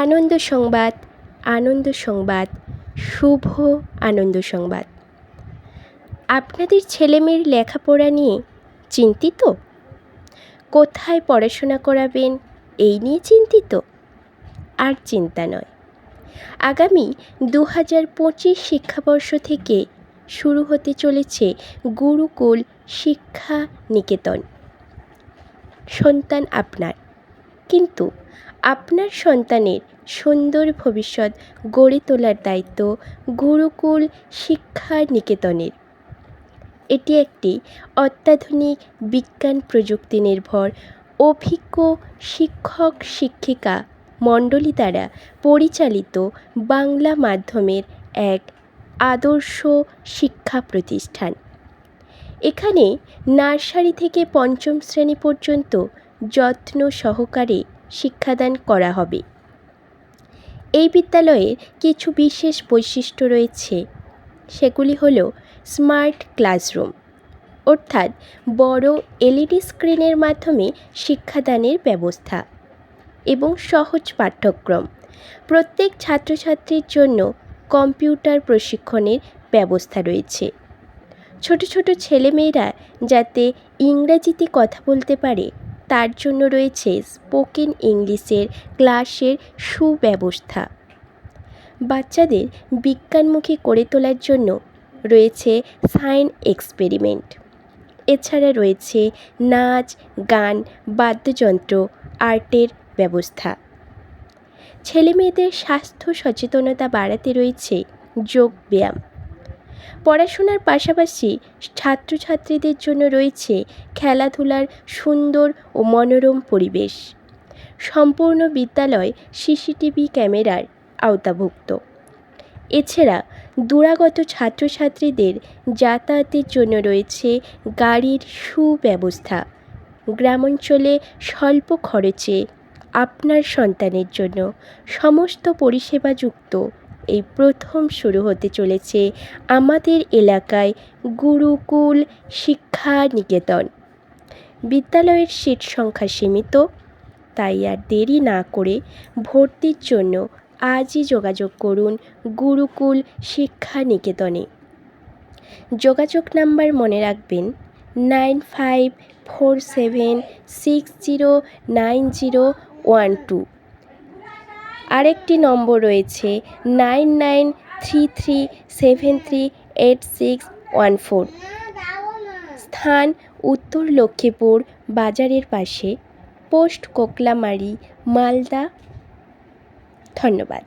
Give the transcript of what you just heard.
আনন্দ সংবাদ আনন্দ সংবাদ, শুভ আনন্দ সংবাদ। আপনাদের ছেলেমেয়ের লেখাপড়া নিয়ে চিন্তিত? কোথায় পড়াশোনা করাবেন এই নিয়ে চিন্তিত? আর চিন্তা নয়। আগামী দু হাজার পঁচিশ শিক্ষাবর্ষ থেকে শুরু হতে চলেছে গুরুকুল শিক্ষা নিকেতন। সন্তান আপনার। কিন্তু আপনার সন্তানের সুন্দর ভবিষ্যৎ গড়ে তোলার দায়িত্ব গুরুকুল শিক্ষা নিকেতনের এটি একটি অত্যাধুনিক বিজ্ঞান প্রযুক্তি নির্ভর অভিজ্ঞ শিক্ষক শিক্ষিকা মণ্ডলী দ্বারা পরিচালিত বাংলা মাধ্যমের এক আদর্শ শিক্ষা প্রতিষ্ঠান। এখানে নার্সারি থেকে পঞ্চম শ্রেণি পর্যন্ত যত্ন সহকারে শিক্ষাদান করা হবে। এই বিদ্যালয়ের কিছু বিশেষ বৈশিষ্ট্য রয়েছে। সেগুলি হল স্মার্ট ক্লাসরুম, অর্থাৎ বড় এলইডি স্ক্রিনের মাধ্যমে শিক্ষাদানের ব্যবস্থা এবং সহজ পাঠ্যক্রম। প্রত্যেক ছাত্রছাত্রীর জন্য কম্পিউটার প্রশিক্ষণের ব্যবস্থা রয়েছে। ছোট ছোট ছেলেমেয়েরা যাতে ইংরাজিতে কথা বলতে পারে তার জন্য রয়েছে স্পোকেন ইংলিশের ক্লাসের সুব্যবস্থা। বাচ্চাদের বিজ্ঞানমুখী করে তোলার জন্য রয়েছে সায়েন্স এক্সপেরিমেন্ট। এছাড়া রয়েছে নাচ, গান, বাদ্যযন্ত্র, আর্টের ব্যবস্থা। ছেলেমেয়েদের স্বাস্থ্য সচেতনতা বাড়াতে রয়েছে যোগ ব্যায়াম। পড়াশোনার পাশাপাশি ছাত্রছাত্রীদের জন্য রয়েছে খেলাধুলার সুন্দর ও মনোরম পরিবেশ। সম্পূর্ণ বিদ্যালয় সিসিটিভি ক্যামেরার আওতাভুক্ত। এছাড়া দূরাগত ছাত্রছাত্রীদের যাতায়াতের জন্য রয়েছে গাড়ির সুব্যবস্থা। গ্রামাঞ্চলে স্বল্প খরচে আপনার সন্তানের জন্য সমস্ত পরিষেবাযুক্ত এই প্রথম শুরু হতে চলেছে আমাদের এলাকায় গুরুকুল শিক্ষা নিকেতন। বিদ্যালয়ের সিট সংখ্যা সীমিত, তাই আর দেরি না করে ভর্তির জন্য আজই যোগাযোগ করুন গুরুকুল শিক্ষা নিকেতনে। যোগাযোগ নাম্বার মনে রাখবেন nine five four seven six zero nine zero one two. আরেকটি নম্বর রয়েছে nine nine three three seven three eight six one four. স্থান উত্তর লক্ষ্মীপুর বাজারের পাশে পোস্ট কোকলামারি, মালদা। ধন্যবাদ।